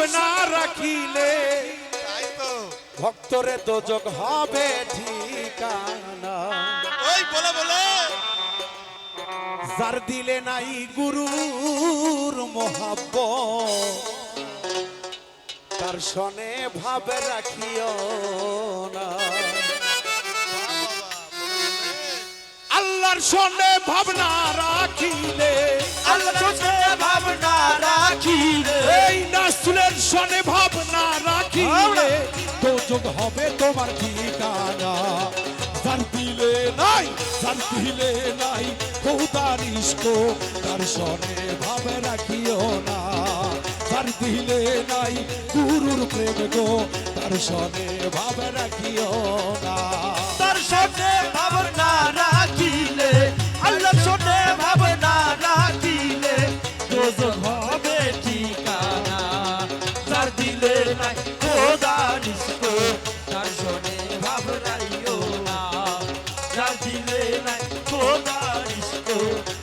ভাবনা রাখিলে ভক্তরে তো যোগ হবে ঠিকানা। ওই বলো বলো। যার দিলে নাই গুরুর মহাব্ব তার সনে ভাবে রাখিও না। আল্লাহর সনে ভাবনা রাখিলে। আল্লাহ চোখে ভাবনা রাখিলে। এই নাসুলের সনে ভাবনা রাখিলে। তো যোগ হবে তোমার ঠিকানা। দিলে নাই দিলে নাই কৌতার ইস্কো তার সনে ভাবে রাখিও না। দিলে নাই গুরুর প্রেম গো। তার সনে ভাবে রাখিও না। তার সাথে ভাবনাইও না। যার দিলে নাই খোদা নিষ্কো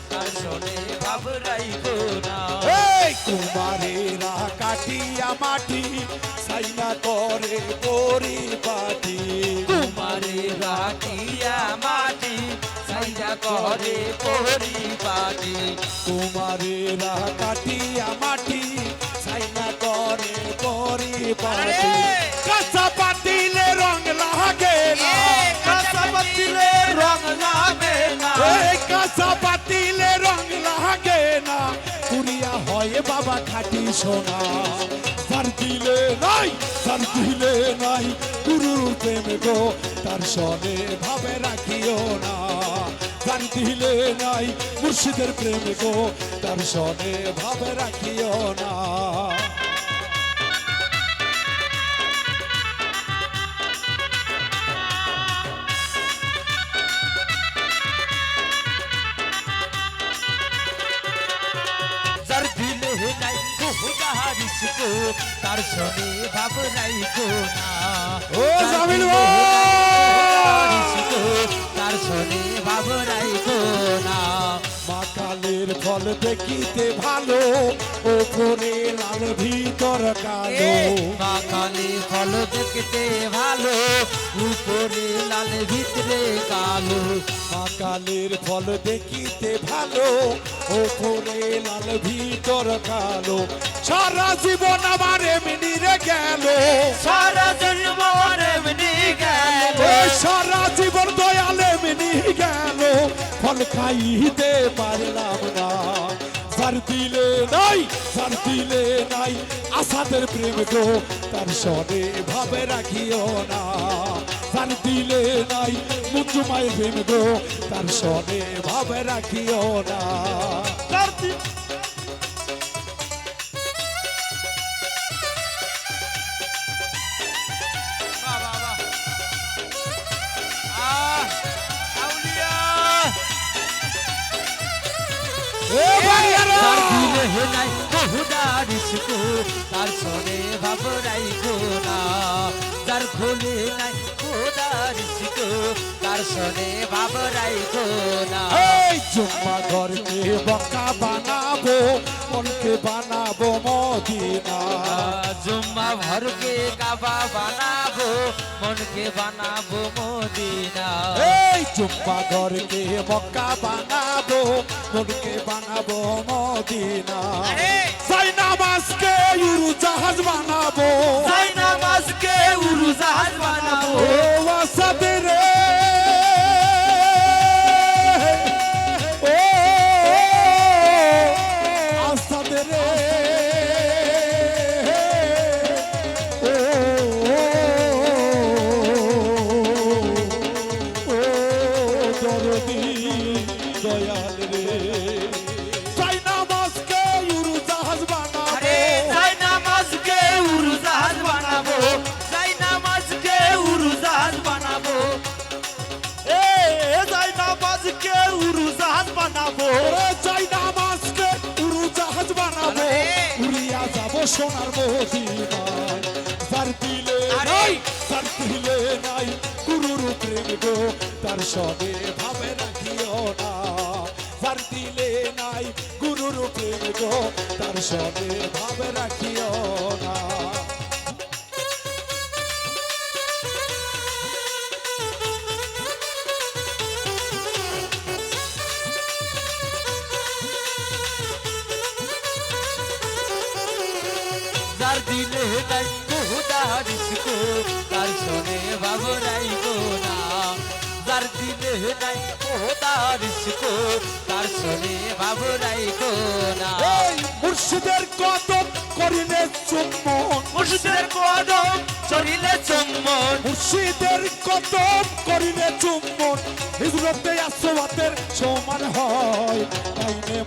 তার শোনে ভাবনাইও না। এই! কুমারেরা কাটিয়া মাটি সাইনা করে পরিপাটি। তোমারে রাখিয়া মাটি সাইজা করে পরিপাটি। কুমারেরা কাটিয়া মাটি সাইনা করে পরিপাটি। কাঁচা পাতিলে রং লাগে না। পুরিয়া হয় বাবা খাটি সোনা। তার দিলে নাই তার নাই, গুরুর প্রেম গো, তার সনে ভাবে রাখিও না। তার দিলে নাই, মুর্শিদের প্রেম গো, তার সনে ভাবে রাখিও না। তার শোনে ভাব নাই কো না। ও জামিল তার শোনে ভাব নাই কো না। মা কালের ফল দেখিতে ভালো ওপরে লাল ভিতর কালো। মা কালী ফল দেখতে ভালো উপরে লাল ভিতরে কালো। মা কালের ফল দেখিতে ভালো ওপরে লাল ভিতর কালো। সারা জীবন আমার এমনি রে গেল। সারা জন্ম এমনি গেল। সারা জীবন দয়াল এমনি গেল। ফল খাইতে পারলাম না। দিলে নাই দিলে নাই। আসাদের প্রেম গো তার সনে ভাবে রাখিও না। যার দিলে নাই মায়ের প্রেম গো তার সনে ভাবে রাখিও না! তার নাই তার সনে ভাবরাই গোনা যার খোলে নাই রিসকো তার সনে গোনা এই জুম্মা ঘরকে বকা বানাবো মনকে বানাবো মদিনা। জুম্মা ভরকে কাবা বানাবো মনকে বানাবো মদিনা। এই জুম্মা ঘরকে বকা বানাবো মনকে বানাবো মদিনা। সাই নামাজকে জাহাজ বানাবো। তাই নামাজকে উরুজাহাজ সোনার মদিনায় যার দিলে নাই যার দিলে নাই গুরুর প্রেম গো তার সবে ভাবে রাখিও না। যার দিলে নাই গুরুর প্রেম গো তার সবে ভাবে রাখিও না। যার দিলে নাই খুদা রিস্কো তার শোনে বাবরাই না। যার দিলে নাই খুদা রিস্কো তার শোনে বাবরাই না। এই মুর্শিদের কদম করিলে চুম্বন। মুর্শিদের কদম চলিলে চুম্বন। মুর্শিদের কদম করিলে চুম্বন। হিজরতে আসওয়াতের সমান হয়। তাইনে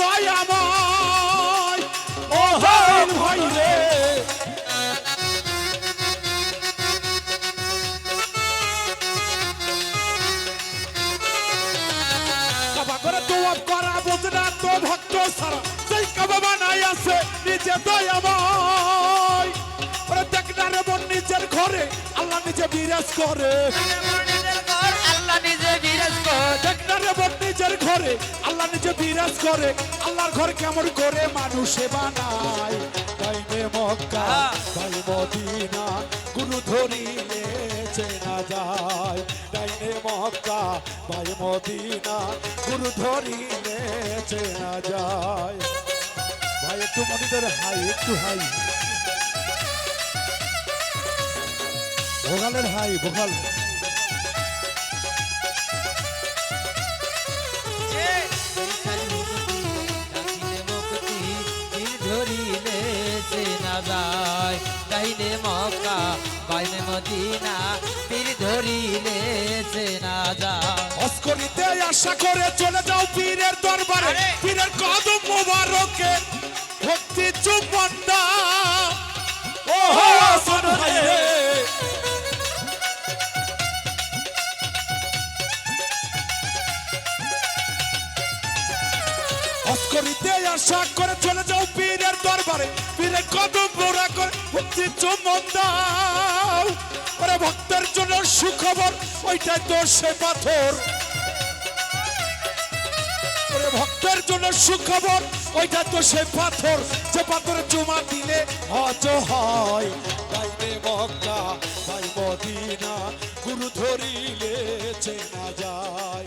দয়াময়। ও ভাই রে। করে তো করা বদনা তো ভক্ত সারা। সেই কাবা বানাই আছে, নিজে দয়াময়। ওরে দেখ না রে বোন নিজের ঘরে, আল্লাহ নিজে বিরাজ করে। আল্লাহ নিজে দেখনারে নিজের ঘরে আল্লাহ নিজে বিরাজ করে আল্লাহর ঘর কেমন করে মানুষে বানায়। তাইনে মক্কা তাই মদিনা গুরু ধরিলে চেনা যায়। তাইনে মক্কা তাই মদিনা গুরু ধরিলে চেনা যায়। ভাই একটু মনিদের হাই একটু হাই। ভোগালের হাই ভোগাল। যায়। ডাইনে মক্কা বাইনে মদিনা পীর ধরিলে চেনা যায়। অস্করিতে আশা করে চলে যাও পীরের দরবারে। পীরের কদম মোবারকে ভক্তি চুপ দাও ও অস্করিতে আশা করে চলে যাও পীরের দরবারে। করে ভক্তি চুম্বন দাও। ভক্তের জন্য সুখবর, ওইটাই তো সে পাথর। ভক্তের জন্য সুখবর ওইটা তো সে পাথর। যে পাথরে চুমা দিলে হজ হয়। তাইনে মক্কা, তাই মদিনা, গুরু ধরিলে চেনা যায়।